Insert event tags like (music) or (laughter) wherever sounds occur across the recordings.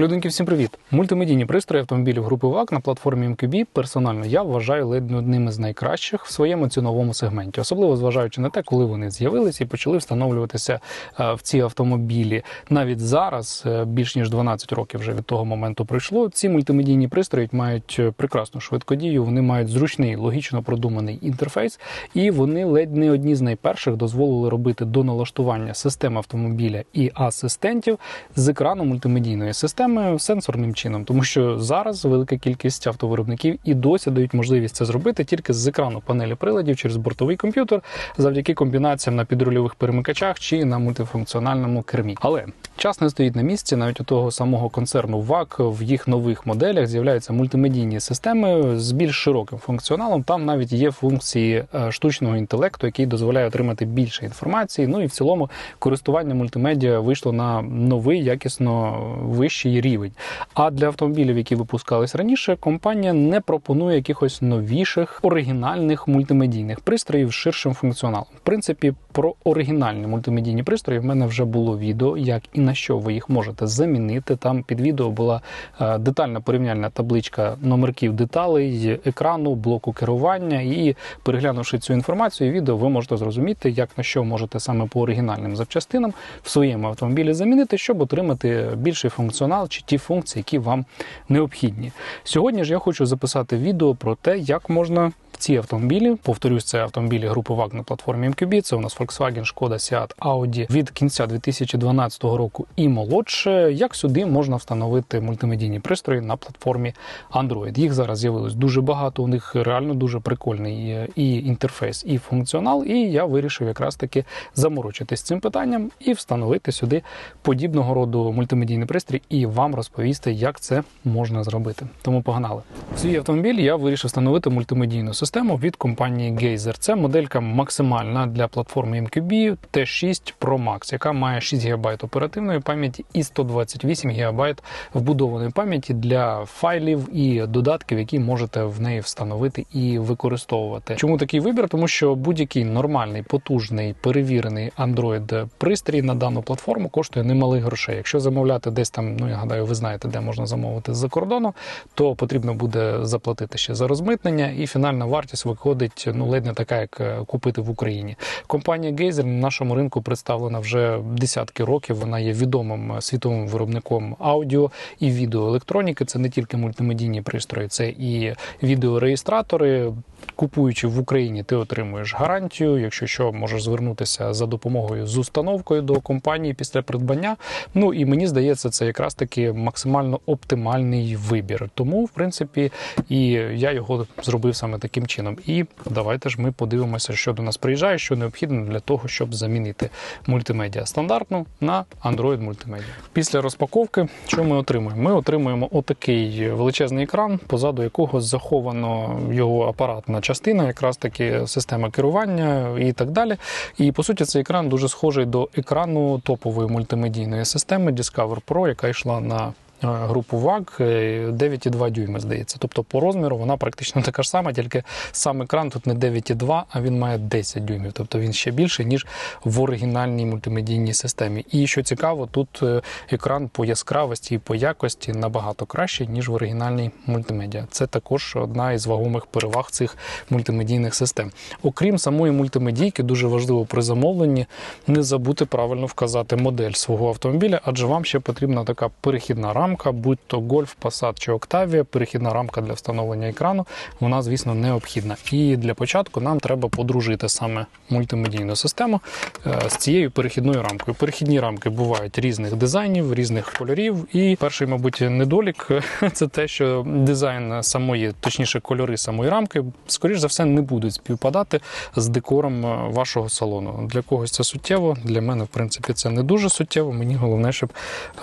Людинки, всім привіт! Мультимедійні пристрої автомобілів групи ВАК на платформі MQB персонально я вважаю ледь не одним із найкращих в своєму ціновому сегменті, особливо зважаючи на те, коли вони з'явилися і почали встановлюватися е, в ці автомобілі. Навіть зараз, е, більш ніж 12 років вже від того моменту пройшло. Ці мультимедійні пристрої мають е, прекрасну швидкодію, вони мають зручний, логічно продуманий інтерфейс, і вони ледь не одні з найперших дозволили робити до налаштування системи автомобіля і асистентів з екрану мультимедійної системи сенсорним чином, тому що зараз велика кількість автовиробників і досі дають можливість це зробити тільки з екрану панелі приладів через бортовий комп'ютер, завдяки комбінаціям на підрульових перемикачах чи на мультифункціональному кермі. Але час не стоїть на місці. Навіть у того самого концерну ВАК в їх нових моделях з'являються мультимедійні системи з більш широким функціоналом. Там навіть є функції е, штучного інтелекту, який дозволяє отримати більше інформації. Ну і в цілому користування мультимедіа вийшло на новий, якісно вищий рівень. А для автомобілів, які випускались раніше, компанія не пропонує якихось новіших оригінальних мультимедійних пристроїв з ширшим функціоналом. В принципі, про оригінальні мультимедійні пристрої в мене вже було відео, як і на що ви їх можете замінити. Там під відео була е, детальна порівняльна табличка номерків деталей, екрану, блоку керування. І переглянувши цю інформацію, відео ви можете зрозуміти, як на що можете саме по оригінальним запчастинам в своєму автомобілі замінити, щоб отримати більший функціонал чи ті функції, які вам необхідні. Сьогодні ж я хочу записати відео про те, як можна ці автомобілі, повторюсь, це автомобілі групи ВАГ на платформі MQB, Це у нас Volkswagen, Шкода, Seat, Audi від кінця 2012 року і молодше. Як сюди можна встановити мультимедійні пристрої на платформі Android? Їх зараз з'явилось дуже багато. У них реально дуже прикольний і інтерфейс, і функціонал. І я вирішив якраз таки заморочитись цим питанням і встановити сюди подібного роду мультимедійний пристрій і вам розповісти, як це можна зробити. Тому погнали. В свій автомобіль я вирішив встановити мультимедійну систему від компанії Geyser. Це моделька максимальна для платформи MQB T6 Pro Max, яка має 6 ГБ оперативної пам'яті і 128 ГБ вбудованої пам'яті для файлів і додатків, які можете в неї встановити і використовувати. Чому такий вибір? Тому що будь-який нормальний, потужний, перевірений Android пристрій на дану платформу коштує немалих грошей. Якщо замовляти десь там, ну я гадаю, ви знаєте, де можна замовити з-за кордону, то потрібно буде заплатити ще за розмитнення і фінальна вартість виходить ну ледь не така, як е, купити в Україні. Компанія Geyser на нашому ринку представлена вже десятки років. Вона є відомим е, світовим виробником аудіо і відеоелектроніки. Це не тільки мультимедійні пристрої, це і відеореєстратори. Купуючи в Україні, ти отримуєш гарантію. Якщо що, можеш звернутися за допомогою з установкою до компанії після придбання. Ну і мені здається, це якраз таки максимально оптимальний вибір. Тому, в принципі, і я його зробив саме таким чином. І давайте ж ми подивимося, що до нас приїжджає, що необхідно для того, щоб замінити мультимедіа стандартну на Android мультимедіа. Після розпаковки, що ми отримуємо? Ми отримуємо отакий величезний екран, позаду якого заховано його апаратна частина, якраз таки система керування і так далі. І по суті, цей екран дуже схожий до екрану топової мультимедійної системи Discover Pro, яка йшла на групу ВАГ 9,2 дюйми, здається. Тобто по розміру вона практично така ж сама, тільки сам екран тут не 9,2, а він має 10 дюймів. Тобто він ще більший, ніж в оригінальній мультимедійній системі. І що цікаво, тут е, екран по яскравості і по якості набагато кращий, ніж в оригінальній мультимедіа. Це також одна із вагомих переваг цих мультимедійних систем. Окрім самої мультимедійки, дуже важливо при замовленні не забути правильно вказати модель свого автомобіля, адже вам ще потрібна така перехідна рамка рамка, будь-то Golf, Passat чи Octavia, перехідна рамка для встановлення екрану, вона, звісно, необхідна. І для початку нам треба подружити саме мультимедійну систему е, з цією перехідною рамкою. Перехідні рамки бувають різних дизайнів, різних кольорів. І перший, мабуть, недолік (laughs) це те, що дизайн самої, точніше, кольори самої рамки, скоріш за все, не будуть співпадати з декором е, вашого салону. Для когось це суттєво, для мене, в принципі, це не дуже суттєво. Мені головне, щоб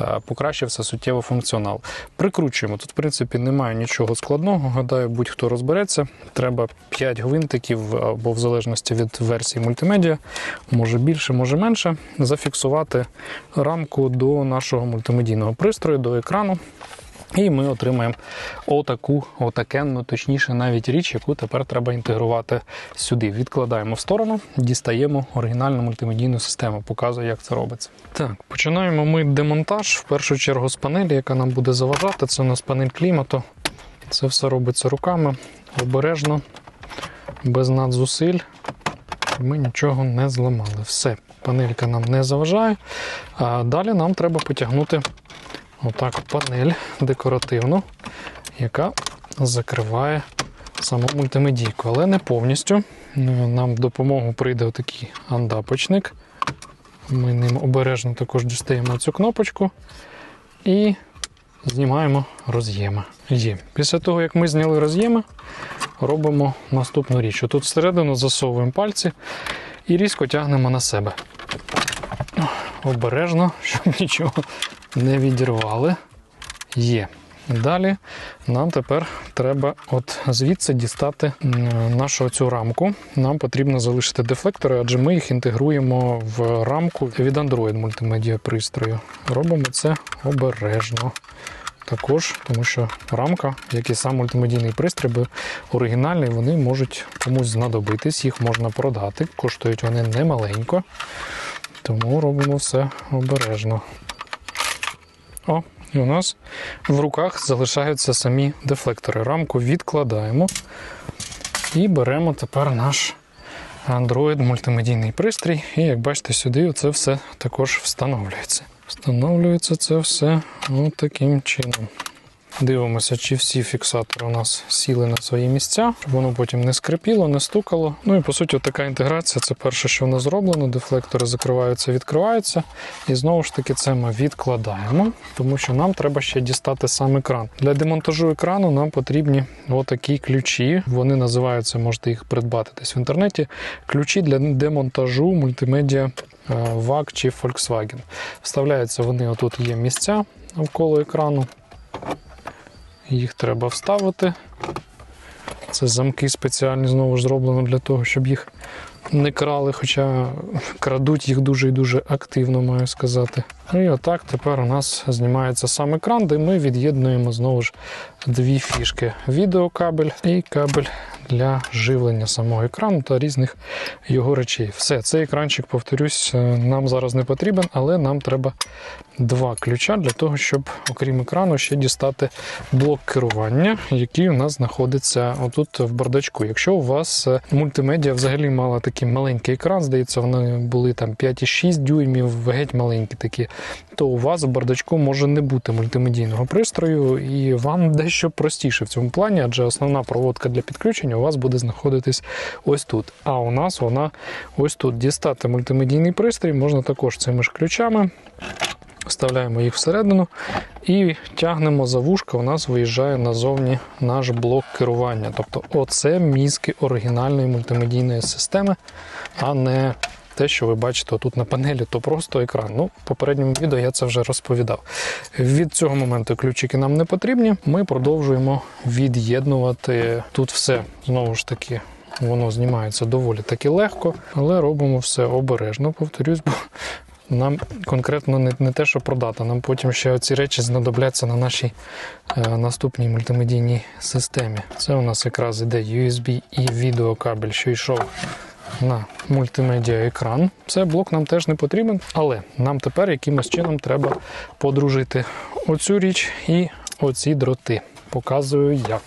е, покращився суттєво функціонал функціонал. Прикручуємо. Тут, в принципі, немає нічого складного. Гадаю, будь-хто розбереться. Треба 5 гвинтиків або в залежності від версії мультимедіа, може більше, може менше, зафіксувати рамку до нашого мультимедійного пристрою, до екрану. І ми отримаємо отаку, отакенну, точніше, навіть річ, яку тепер треба інтегрувати сюди. Відкладаємо в сторону, дістаємо оригінальну мультимедійну систему, показую, як це робиться. Так, починаємо ми демонтаж в першу чергу з панелі, яка нам буде заважати. Це у нас панель клімату. Це все робиться руками обережно, без надзусиль. Ми нічого не зламали. Все, панелька нам не заважає. А далі нам треба потягнути отак панель декоративну, яка закриває саму мультимедійку, але не повністю. Нам в допомогу прийде отакий андапочник. Ми ним обережно також дістаємо цю кнопочку і знімаємо роз'єми. Є. Після того, як ми зняли роз'єми, робимо наступну річ. Тут всередину засовуємо пальці і різко тягнемо на себе. Обережно, щоб нічого не відірвали. Є. Далі нам тепер треба от звідси дістати нашу цю рамку. Нам потрібно залишити дефлектори, адже ми їх інтегруємо в рамку від Android мультимедіа пристрою. Робимо це обережно. Також, тому що рамка, як і сам мультимедійний пристрій, оригінальний, вони можуть комусь знадобитись, їх можна продати. Коштують вони немаленько. Тому робимо все обережно. О, і у нас в руках залишаються самі дефлектори. Рамку відкладаємо і беремо тепер наш Android мультимедійний пристрій. І як бачите, сюди це все також встановлюється. Встановлюється це все таким чином. Дивимося, чи всі фіксатори у нас сіли на свої місця, щоб воно потім не скрипіло, не стукало. Ну і по суті, така інтеграція це перше, що в нас зроблено. Дефлектори закриваються, відкриваються. І знову ж таки, це ми відкладаємо, тому що нам треба ще дістати сам екран. Для демонтажу екрану нам потрібні отакі ключі. Вони називаються, можете їх придбати десь в інтернеті. Ключі для демонтажу мультимедіа VAG е, чи Volkswagen. Вставляються вони, отут є місця навколо екрану. Їх треба вставити. Це замки спеціальні знову зроблено для того, щоб їх не крали, хоча крадуть їх дуже і дуже активно, маю сказати. Ну і отак тепер у нас знімається сам екран, де ми від'єднуємо знову ж дві фішки: відеокабель і кабель для живлення самого екрану та різних його речей. Все, цей екранчик, повторюсь, е, нам зараз не потрібен, але нам треба два ключа для того, щоб, окрім екрану, ще дістати блок керування, який у нас знаходиться отут в бардачку. Якщо у вас е, мультимедіа взагалі мала такий маленький екран, здається, вони були там 5,6 дюймів, геть маленькі такі, то у вас в бардачку може не бути мультимедійного пристрою, і вам дещо простіше в цьому плані, адже основна проводка для підключення у вас буде знаходитись ось тут. А у нас вона ось тут. Дістати мультимедійний пристрій можна також цими ж ключами. Вставляємо їх всередину і тягнемо за вушка, у нас виїжджає назовні наш блок керування. Тобто, оце мізки оригінальної мультимедійної системи, а не те, що ви бачите тут на панелі, то просто екран. Ну, в попередньому відео я це вже розповідав. Від цього моменту ключики нам не потрібні. Ми продовжуємо від'єднувати тут все знову ж таки. Воно знімається доволі таки легко, але робимо все обережно, повторюсь, бо нам конкретно не не те, що продати, нам потім ще ці речі знадобляться на нашій е, наступній мультимедійній системі. Це у нас якраз іде USB і відеокабель, що йшов на мультимедіа екран. Це блок нам теж не потрібен, але нам тепер якимось чином треба подружити оцю річ і оці дроти. Показую як.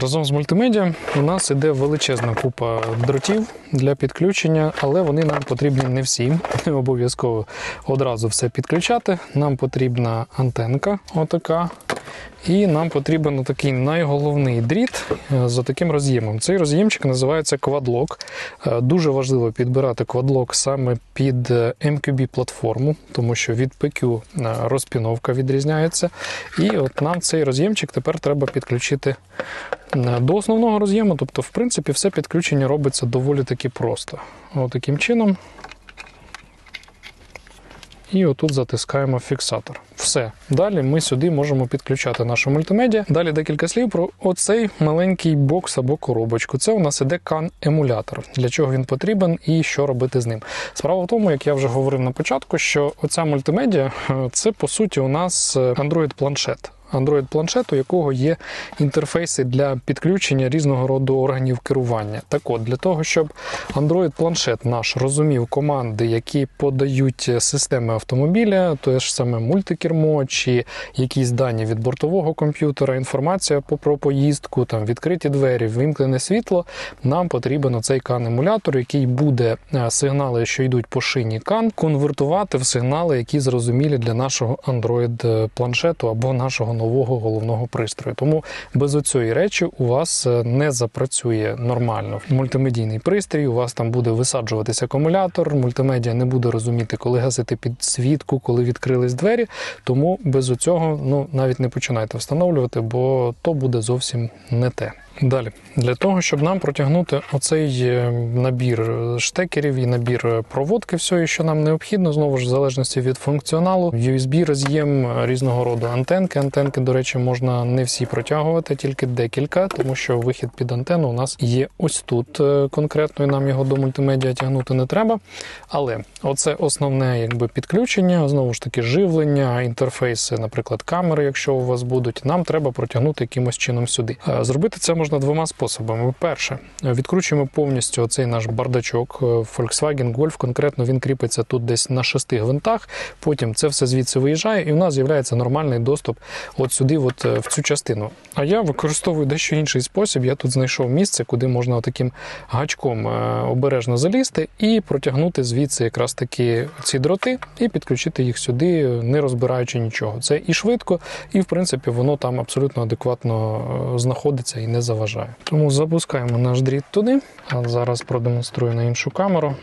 Разом з мультимедіа у нас іде величезна купа дротів для підключення, але вони нам потрібні не всі. Не (laughs) обов'язково одразу все підключати. Нам потрібна антенка, отака, і нам потрібен такий найголовний дріт е, за таким роз'ємом. Цей роз'ємчик називається квадлок. Е, дуже важливо підбирати квадлок саме під MQB платформу, тому що від PQ е, розпіновка відрізняється. І от нам цей роз'ємчик тепер треба підключити до основного роз'єму. Тобто, в принципі, все підключення робиться доволі таки просто. Отаким чином і отут затискаємо фіксатор. Все. Далі ми сюди можемо підключати нашу мультимедіа. Далі декілька слів про оцей маленький бокс або коробочку. Це у нас іде кан-емулятор, Для чого він потрібен і що робити з ним. Справа в тому, як я вже говорив на початку, що оця мультимедіа це по суті у нас Android-планшет. Android планшет, у якого є інтерфейси для підключення різного роду органів керування. Так от, для того, щоб Android планшет наш розумів команди, які подають системи автомобіля, то ж саме мультикермо чи якісь дані від бортового комп'ютера, інформація про поїздку, там відкриті двері, вимкнене світло, нам потрібен оцей CAN-емулятор, який буде е, сигнали, що йдуть по шині CAN, конвертувати в сигнали, які зрозумілі для нашого Android планшету або нашого нового головного пристрою. Тому без оцієї речі у вас е, не запрацює нормально мультимедійний пристрій. У вас там буде висаджуватися акумулятор. Мультимедіа не буде розуміти, коли гасити підсвітку, коли відкрились двері. Тому без оцього ну навіть не починайте встановлювати, бо то буде зовсім не те. Далі, для того, щоб нам протягнути оцей е, набір штекерів і набір е, проводки, всього, що нам необхідно, знову ж в залежності від функціоналу, USB роз'єм е, різного роду антенки. Антенки, до речі, можна не всі протягувати, тільки декілька, тому що вихід під антенну у нас є ось тут е, конкретно, і нам його до мультимедіа тягнути не треба. Але оце основне якби підключення, знову ж таки, живлення, інтерфейси, наприклад, камери, якщо у вас будуть, нам треба протягнути якимось чином сюди. Е, Зробити це можна двома способами. Перше, відкручуємо повністю оцей наш бардачок. Е, Volkswagen Golf, конкретно він кріпиться тут десь на шести гвинтах. Потім це все звідси виїжджає, і у нас з'являється нормальний доступ от сюди, от е, в цю частину. А я використовую дещо інший спосіб. Я тут знайшов місце, куди можна таким гачком е, обережно залізти і протягнути звідси якраз таки ці дроти і підключити їх сюди, не розбираючи нічого. Це і швидко, і в принципі воно там абсолютно адекватно знаходиться і не заважає. Тому запускаємо наш дріт туди. А зараз продемонструю на іншу камеру.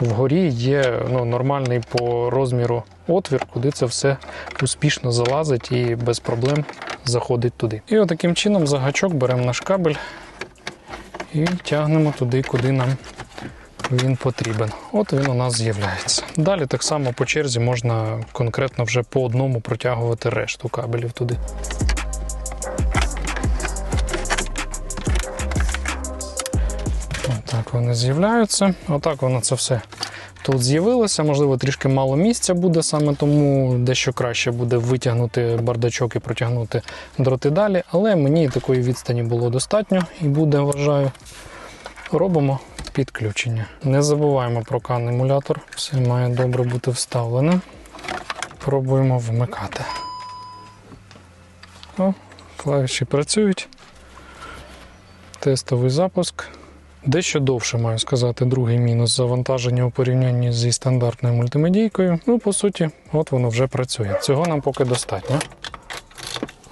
Вгорі є ну, нормальний по розміру отвір, куди це все успішно залазить і без проблем заходить туди. І отаким чином за гачок беремо наш кабель і тягнемо туди, куди нам він потрібен. От він у нас з'являється. Далі так само по черзі можна конкретно вже по одному протягувати решту кабелів туди. Так вони з'являються. Отак воно це все тут з'явилося. Можливо, трішки мало місця буде, саме тому дещо краще буде витягнути бардачок і протягнути дроти далі. Але мені такої відстані було достатньо і буде, вважаю. Робимо підключення. Не забуваємо про кан-емулятор. Все має добре бути вставлено. Пробуємо вмикати. О, клавіші працюють. Тестовий запуск. Дещо довше маю сказати, другий мінус завантаження у порівнянні зі стандартною мультимедійкою. Ну, по суті, от воно вже працює. Цього нам поки достатньо.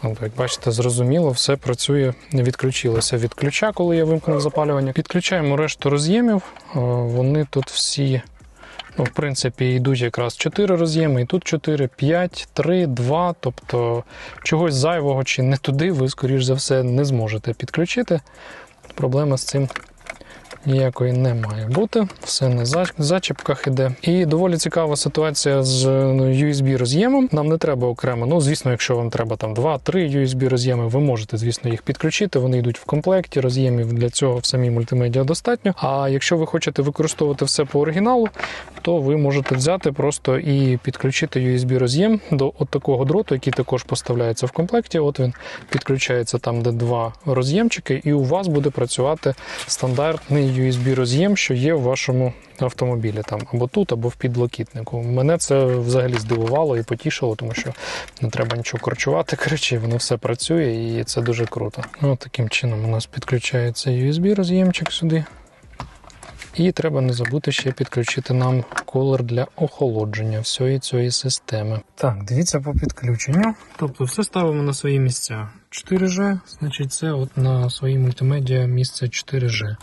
От, як бачите, зрозуміло, все працює, не відключилося від ключа, коли я вимкнув запалювання. Підключаємо решту роз'ємів. Е, Вони тут всі, ну, в принципі, йдуть якраз 4 роз'єми, і тут 4, 5, 3, 2. Тобто чогось зайвого чи не туди ви, скоріш за все, не зможете підключити. Проблема з цим ніякої не має бути. Все на зачіпках іде. І доволі цікава ситуація з ну, USB роз'ємом. Нам не треба окремо. Ну, звісно, якщо вам треба там 2-3 USB роз'єми, ви можете, звісно, їх підключити. Вони йдуть в комплекті. Роз'ємів для цього в самій мультимедіа достатньо. А якщо ви хочете використовувати все по оригіналу, то ви можете взяти просто і підключити USB роз'єм до от такого дроту, який також поставляється в комплекті. От він підключається там, де два роз'ємчики, і у вас буде працювати стандартний USB роз'єм, що є в вашому автомобілі, там або тут, або в підлокітнику. Мене це взагалі здивувало і потішило, тому що не треба нічого корчувати. (laughs) Коротше, воно все працює, і це дуже круто. Ну, таким чином у нас підключається USB роз'ємчик сюди. І треба не забути ще підключити нам колер для охолодження всієї цієї системи. Так, дивіться по підключенню. Тобто все ставимо на свої місця. 4G, значить, це от на своїй мультимедіа місце 4G.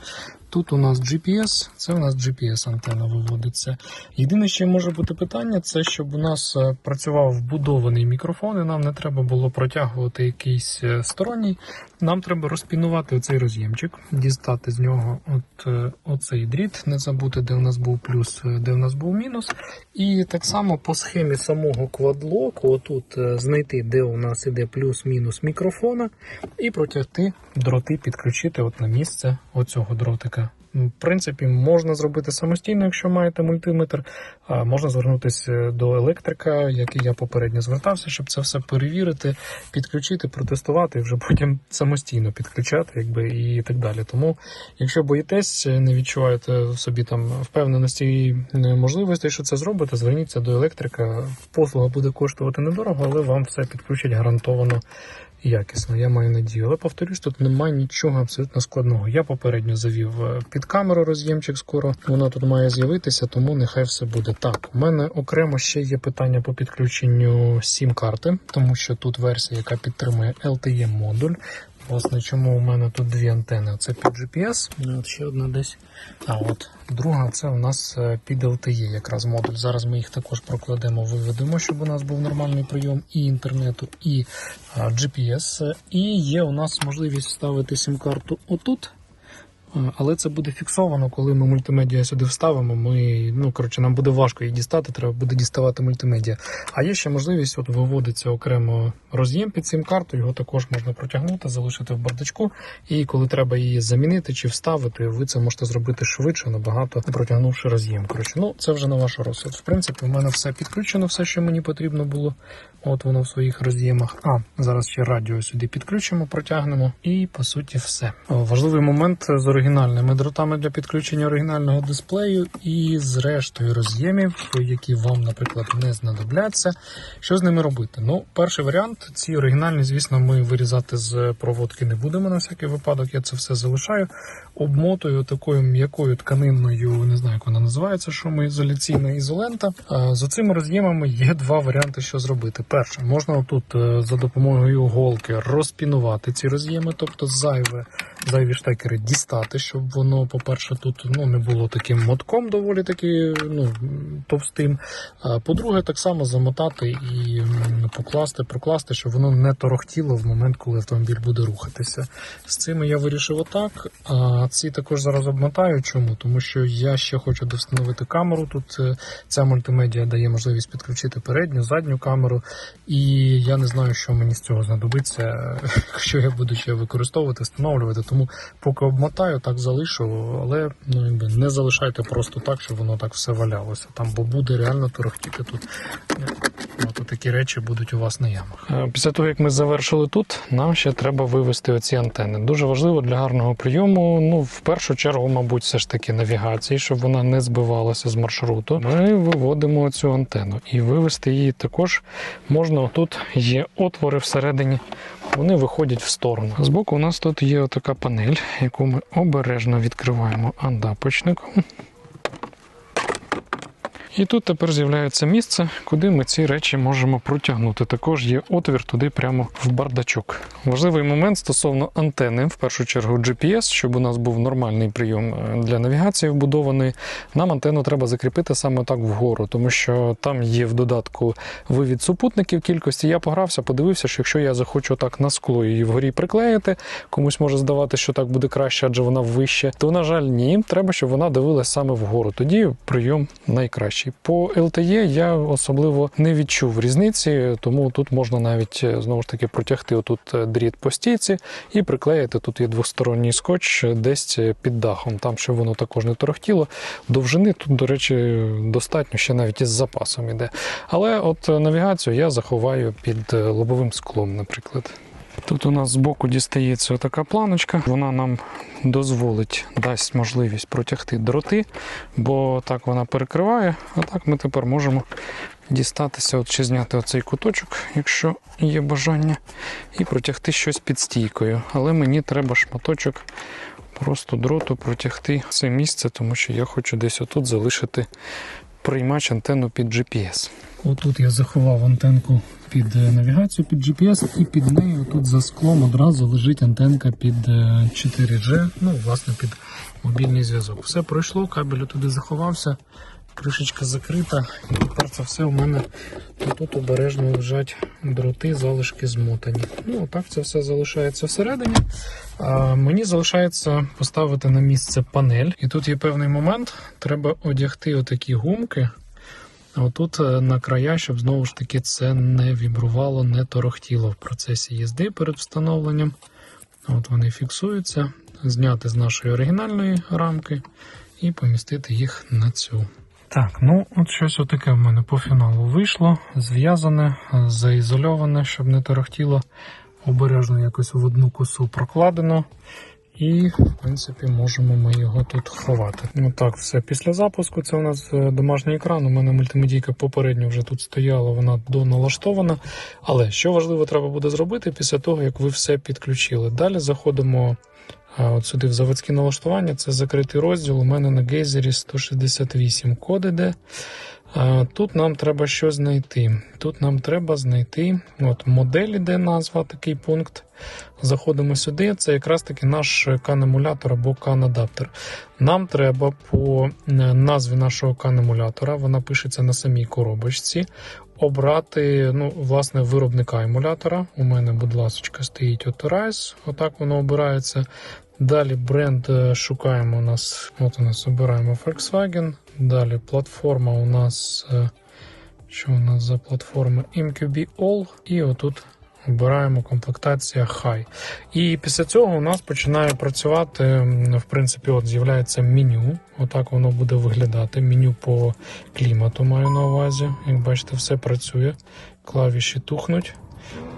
Тут у нас GPS, це у нас GPS антенна виводиться. Єдине, що може бути питання, це щоб у нас е, працював вбудований мікрофон, і нам не треба було протягувати якийсь е, сторонній. Нам треба розпінувати оцей роз'ємчик, дістати з нього от, е, оцей дріт, не забути, де у нас був плюс, е, де в нас був мінус. І так само по схемі самого квадлоку, отут е, знайти, де у нас іде плюс-мінус мікрофона, і протягти дроти, підключити от на місце оцього дротика в принципі, можна зробити самостійно, якщо маєте мультиметр. А можна звернутися до електрика, який я попередньо звертався, щоб це все перевірити, підключити, протестувати і вже потім самостійно підключати, якби і так далі. Тому, якщо боїтесь, не відчуваєте собі там впевненості і е, можливості, що це зробите, зверніться до електрика. Послуга буде коштувати недорого, але вам все підключать гарантовано якісно, я маю надію. Але повторюсь, тут немає нічого абсолютно складного. Я попередньо завів е, під камеру роз'ємчик скоро. Воно тут має з'явитися, тому нехай все буде так. У мене окремо ще є питання по підключенню сім-карти, тому що тут версія, яка підтримує LTE модуль. Власне, чому у мене тут дві антени? Це під GPS, ну, от ще одна десь. А от друга це у нас е, під LTE якраз модуль. Зараз ми їх також прокладемо, виведемо, щоб у нас був нормальний прийом і інтернету, і GPS. І є у нас можливість вставити сім-карту отут. Е, Але це буде фіксовано, коли ми мультимедіа сюди вставимо. Ми, ну коротше, нам буде важко її дістати, треба буде діставати мультимедіа. А є ще можливість, от виводиться окремо роз'єм під цим карту, його також можна протягнути, залишити в бардачку. І коли треба її замінити чи вставити, ви це можете зробити швидше, набагато протягнувши роз'єм. Коротше, ну це вже на ваш розсуд. В принципі, в мене все підключено, все, що мені потрібно було. От воно в своїх роз'ємах. А зараз ще радіо сюди підключимо, протягнемо, і по суті все. Важливий момент з оригінальними дротами для підключення оригінального дисплею і з рештою роз'ємів, які вам, наприклад, не знадобляться. Що з ними робити? Ну, перший варіант, ці оригінальні, звісно, ми вирізати з проводки не будемо на всякий випадок. Я це все залишаю. Обмотую такою м'якою тканинною, не знаю, як вона називається, шумоізоляційна ізолента. З цими роз'ємами є два варіанти, що зробити. Перше, можна отут е, за допомогою голки розпінувати ці роз'єми, тобто зайве, зайві штекери дістати, щоб воно, по-перше, тут ну, не було таким мотком доволі таки ну, товстим. По-друге, так само замотати і покласти, прокласти, щоб воно не торохтіло в момент, коли автомобіль буде рухатися. З цими я вирішив отак. А ці також зараз обмотаю. Чому? Тому що я ще хочу достановити камеру. Тут е, ця мультимедіа дає можливість підключити передню, задню камеру. І я не знаю, що мені з цього знадобиться, (laughs) що я буду ще використовувати, встановлювати. Тому поки обмотаю, так залишу, але ну якби не залишайте просто так, щоб воно так все валялося. Там, бо буде реально торохтіти тут. От такі речі будуть у вас на ямах. Е, Після того, як ми завершили тут, нам ще треба вивести оці антени. Дуже важливо для гарного прийому. Ну, в першу чергу, мабуть, все ж таки навігації, щоб вона не збивалася з маршруту. Ми виводимо цю антенну і вивести її також можна. Тут є отвори всередині. Вони виходять в сторону. Збоку у нас тут є така панель, яку ми обережно відкриваємо андапочником. І тут тепер з'являється місце, куди ми ці речі можемо протягнути. Також є отвір туди прямо в бардачок. Важливий момент стосовно антени, в першу чергу GPS, щоб у нас був нормальний прийом е, для навігації вбудований. Нам антенну треба закріпити саме так вгору, тому що там є в додатку вивід супутників кількості. Я погрався, подивився, що якщо я захочу так на скло її вгорі приклеїти, комусь може здавати, що так буде краще, адже вона вище. То, на жаль, ні. Треба, щоб вона дивилась саме вгору. Тоді прийом найкращий. По LTE я особливо не відчув різниці, тому тут можна навіть е, знову ж таки протягти отут е, дріт по стійці і приклеїти. Тут є двосторонній скотч е, десь під дахом, там щоб воно також не торохтіло. Довжини тут, до речі, достатньо ще навіть із запасом іде. Але от навігацію я заховаю під лобовим склом, наприклад. Тут у нас збоку дістається така планочка, вона нам дозволить, дасть можливість протягти дроти, бо так вона перекриває, а так ми тепер можемо дістатися, от чи зняти оцей куточок, якщо є бажання, і протягти щось під стійкою. Але мені треба шматочок просто дроту протягти це місце, тому що я хочу десь отут залишити приймач антенну під GPS. Отут я заховав антенку під е, навігацію під GPS, і під нею тут за склом одразу лежить антенка під е, 4G, ну, власне, під мобільний зв'язок. Все пройшло, кабель туди заховався, кришечка закрита, і тепер це все у мене тут обережно лежать дроти, залишки змотані. Ну, так це все залишається всередині. А мені залишається поставити на місце панель. І тут є певний момент, треба одягти отакі гумки. Отут е, на края, щоб знову ж таки це не вібрувало, не торохтіло в процесі їзди перед встановленням. От Вони фіксуються. зняти з нашої оригінальної рамки і помістити їх на цю. Так, ну от щось отаке в мене по фіналу вийшло. Зв'язане, заізольоване, щоб не торохтіло. Обережно якось в одну косу прокладено. І, в принципі, можемо ми його тут ховати. Отак, все. Після запуску це у нас е, домашній екран. У мене мультимедійка попередньо вже тут стояла, вона доналаштована. Але що важливо треба буде зробити після того, як ви все підключили. Далі заходимо от сюди в заводські налаштування. Це закритий розділ. У мене на гейзері 168 код іде. Тут нам треба що знайти. Тут нам треба знайти от модель, іде назва, такий пункт. Заходимо сюди. Це якраз таки наш кан-емулятор або кан-адаптер. Нам треба по е, назві нашого кан-емулятора, вона пишеться на самій коробочці. Обрати ну, власне виробника емулятора. У мене, будь ласка, стоїть Authorize, отак воно обирається. Далі бренд е, шукаємо у нас. От у нас обираємо Volkswagen. Далі платформа у нас. е, Що у нас за платформа? MQB All. І отут обираємо комплектація High. І після цього у нас починає працювати. В принципі, от з'являється меню. Отак воно буде виглядати. Меню по клімату маю на увазі. Як бачите, все працює. Клавіші тухнуть.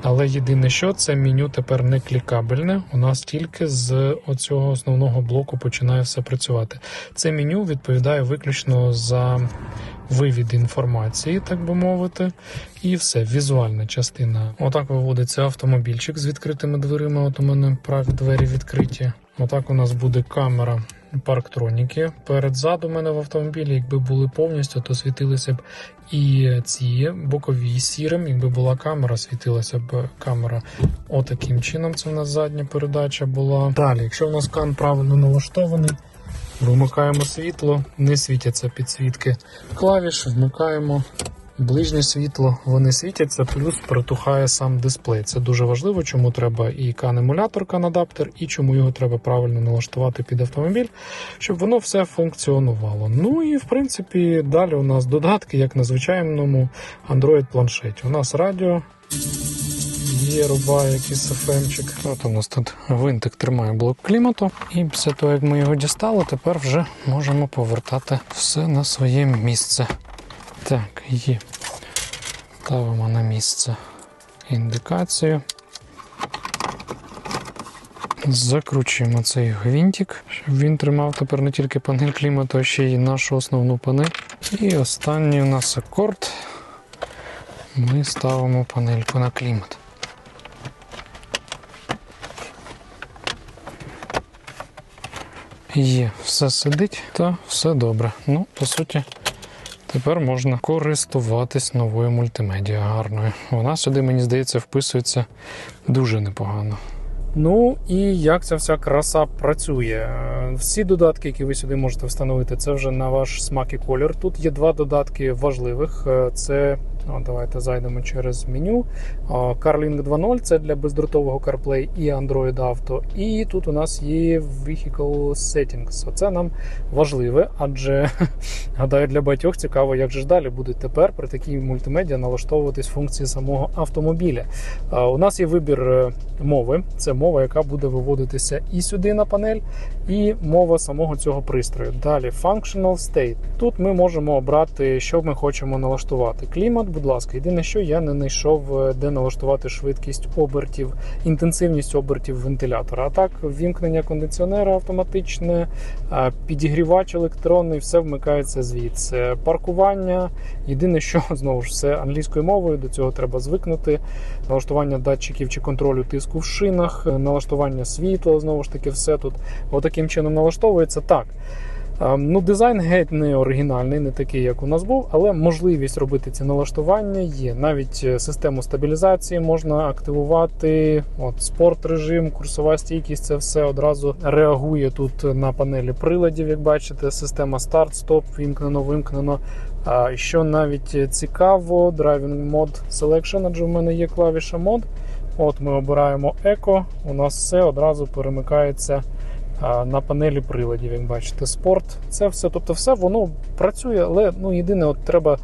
Але єдине, що це меню тепер не клікабельне. У нас тільки з оцього основного блоку починає все працювати. Це меню відповідає виключно за вивід інформації, так би мовити, і все, візуальна частина. Отак виводиться автомобільчик з відкритими дверима. От у мене праві двері відкриті. Отак у нас буде камера парктроніки. Передзаду у мене в автомобілі, якби були повністю, то світилися б і ці бокові сірим. Якби була камера, світилася б камера отаким чином. Це в нас задня передача була. Далі, якщо в нас кан правильно налаштований. Вимикаємо світло, не світяться підсвітки клавіш, вмикаємо ближнє світло, вони світяться, плюс протухає сам дисплей. Це дуже важливо, чому треба і кан-емулятор, кан-адаптер, і чому його треба правильно налаштувати під автомобіль, щоб воно все функціонувало. Ну і в принципі далі у нас додатки, як на звичайному Android планшеті. У нас радіо. Є рубає якийсь FM-чик. От у нас тут винтик тримає блок клімату. І після того, як ми його дістали, тепер вже можемо повертати все на своє місце. Так, є. Ставимо на місце індикацію. Закручуємо цей гвинтик, щоб він тримав тепер не тільки панель клімату, а ще й нашу основну панель. І останній у нас акорд. Ми ставимо панельку на клімат. Є, все сидить та все добре. Ну, по суті, тепер можна користуватись новою мультимедією гарною. Вона сюди, мені здається, вписується дуже непогано. Ну і як ця вся краса працює? Всі додатки, які ви сюди можете встановити, це вже на ваш смак і колір. Тут є два додатки важливих. Е, Це о, давайте зайдемо через меню. CarLink 2.0 це для бездротового CarPlay і Android Auto. І тут у нас є Vehicle Settings. Оце нам важливе, адже (laughs) гадаю, для багатьох цікаво, як же ж далі будуть тепер при такій мультимедіа налаштовуватись функції самого автомобіля. У нас є вибір е, мови. Це мова, яка буде виводитися і сюди на панель, і мова самого цього пристрою. Далі Functional State. Тут ми можемо обрати, що ми хочемо налаштувати. Клімат, будь ласка, єдине, що я не знайшов, е, де налаштувати швидкість обертів, інтенсивність обертів вентилятора. А так, ввімкнення кондиціонера автоматичне, е, підігрівач електронний, все вмикається звідси. Паркування. Єдине, що (laughs) знову ж все англійською мовою, до цього треба звикнути. Налаштування датчиків чи контролю тиску в шинах, е, налаштування світла, знову ж таки, все тут отаким чином налаштовується. Так. Ну, дизайн геть не оригінальний, не такий, як у нас був, але можливість робити ці налаштування є. Навіть е, систему стабілізації можна активувати. От спорт режим, курсова стійкість, це все одразу реагує тут на панелі приладів. Як бачите, система старт, стоп, вімкнено, вимкнено. А що навіть цікаво, Driving Mode Selection, адже в мене є клавіша мод. От ми обираємо еко, у нас все одразу перемикається на панелі приладів, як бачите, спорт. Це все, тобто все воно працює, але ну, єдине, от треба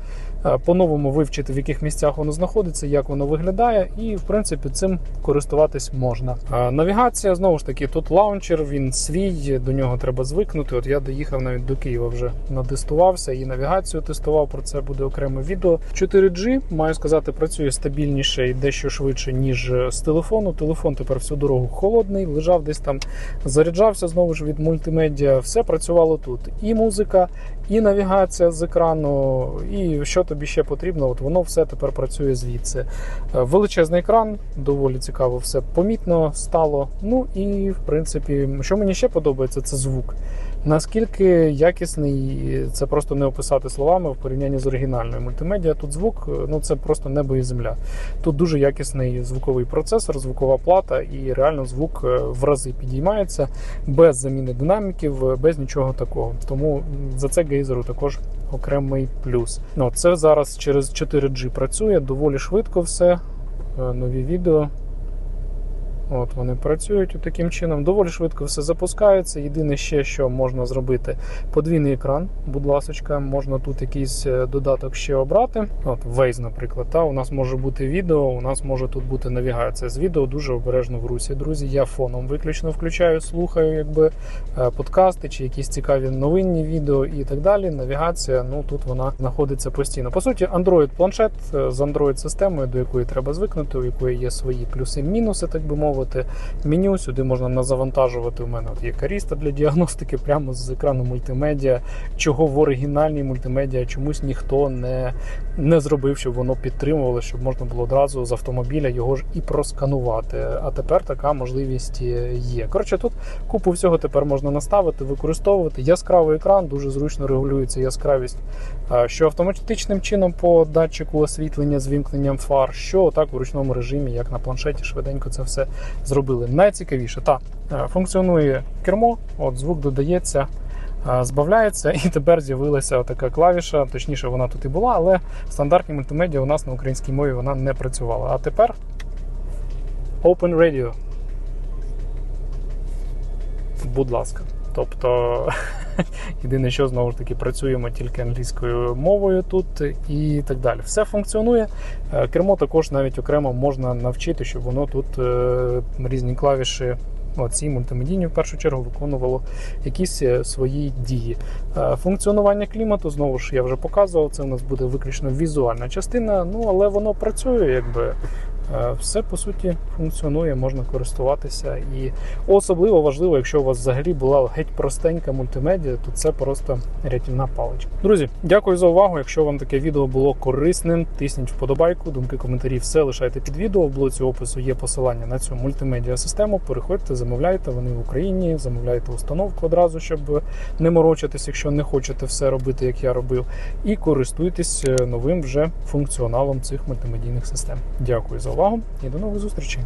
по-новому вивчити, в яких місцях воно знаходиться, як воно виглядає, і в принципі цим користуватись можна. Е, Навігація знову ж таки, тут лаунчер, він свій, до нього треба звикнути. От я доїхав навіть до Києва, вже надистувався і навігацію тестував. Про це буде окреме відео. 4G, маю сказати, працює стабільніше і дещо швидше, ніж з телефону. Телефон тепер всю дорогу холодний, лежав десь там, заряджався знову ж від мультимедіа. Все працювало тут. І музика, і навігація з екрану, і що тобі ще потрібно. От воно все тепер працює звідси. Е, Величезний екран, доволі цікаво, все помітно стало. Ну і в принципі, що мені ще подобається, це звук. Наскільки якісний, це просто не описати словами в порівнянні з оригінальною мультимедіа. Тут звук, ну це просто небо і земля. Тут дуже якісний звуковий процесор, звукова плата, і реально звук е, в рази підіймається без заміни динаміків, е, без нічого такого. Тому за це гейзеру також окремий плюс. Ну, це зараз через 4G працює, доволі швидко все. Е, Нові відео. От вони працюють таким чином. Доволі швидко все запускається. Єдине ще, що можна зробити, подвійний екран. Будь ласка, можна тут якийсь е, додаток ще обрати. От Waze, наприклад. Та у нас може бути відео, у нас може тут бути навігація з відео. Дуже обережно в русі. Друзі, я фоном виключно включаю, слухаю, якби е, подкасти чи якісь цікаві новинні відео і так далі. Навігація, ну тут вона знаходиться постійно. По суті, Android планшет е, з Android системою, до якої треба звикнути, у якої є свої плюси-мінуси, так би мовити. Меню сюди можна назавантажувати. У мене от є каріста для діагностики прямо з екрану мультимедіа, чого в оригінальній мультимедіа чомусь ніхто не, не зробив, щоб воно підтримувало, щоб можна було одразу з автомобіля його ж і просканувати. А тепер така можливість є. Коротше, тут купу всього тепер можна наставити, використовувати. Яскравий екран, дуже зручно регулюється яскравість, що автоматичним чином по датчику освітлення з вімкненням фар, що так в ручному режимі, як на планшеті, швиденько це все зробили. Найцікавіше, та е, функціонує кермо, от звук додається. е, Збавляється, і тепер з'явилася така клавіша. Точніше, вона тут і була, але в стандартній мультимедіа у нас на українській мові вона не працювала. А тепер Open Radio. Будь ласка. Тобто, (laughs) (laughs) єдине, що знову ж таки працюємо тільки англійською мовою тут і так далі. Все функціонує. Е, Кермо також навіть окремо можна навчити, щоб воно тут е, різні клавіші. Оці мультимедійні в першу чергу виконувало якісь е, свої дії. Функціонування клімату знову ж я вже показував. Це у нас буде виключно візуальна частина. Ну але воно працює, якби все по суті функціонує, можна користуватися. І особливо важливо, якщо у вас взагалі була геть простенька мультимедіа, то це просто рятівна паличка. Друзі, дякую за увагу. Якщо вам таке відео було корисним, тисніть вподобайку, думки, коментарі, все лишайте під відео. В блоці опису є посилання на цю мультимедіа систему. Переходьте, замовляйте. Вони в Україні, замовляйте установку одразу, щоб не морочитись, якщо не хочете все робити, як я робив. І користуйтесь е, новим вже функціоналом цих мультимедійних систем. Дякую за увагу і до нових зустрічей.